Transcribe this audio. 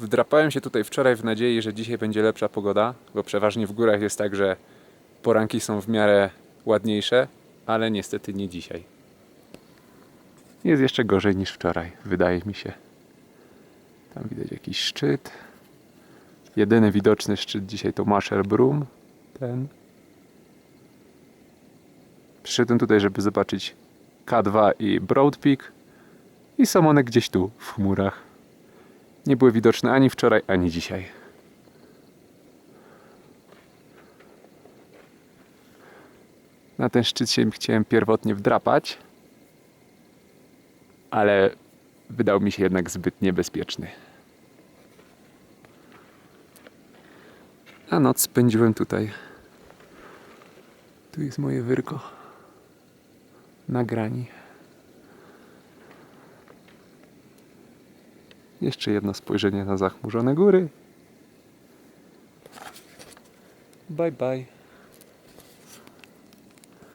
Wdrapałem się tutaj wczoraj w nadziei, że dzisiaj będzie lepsza pogoda, bo przeważnie w górach jest tak, że poranki są w miarę ładniejsze, ale niestety nie dzisiaj. Jest jeszcze gorzej niż wczoraj, wydaje mi się. Tam widać jakiś szczyt. Jedyny widoczny szczyt dzisiaj to Masher Brum. Ten. Przyszedłem tutaj, żeby zobaczyć K2 i Broad Peak. I są one gdzieś tu, w chmurach. Nie były widoczne ani wczoraj, ani dzisiaj. Na ten szczyt się chciałem pierwotnie wdrapać, ale wydał mi się jednak zbyt niebezpieczny. A noc spędziłem tutaj. Tu jest moje wyrko. Na grani. Jeszcze jedno spojrzenie na zachmurzone góry. Bye bye.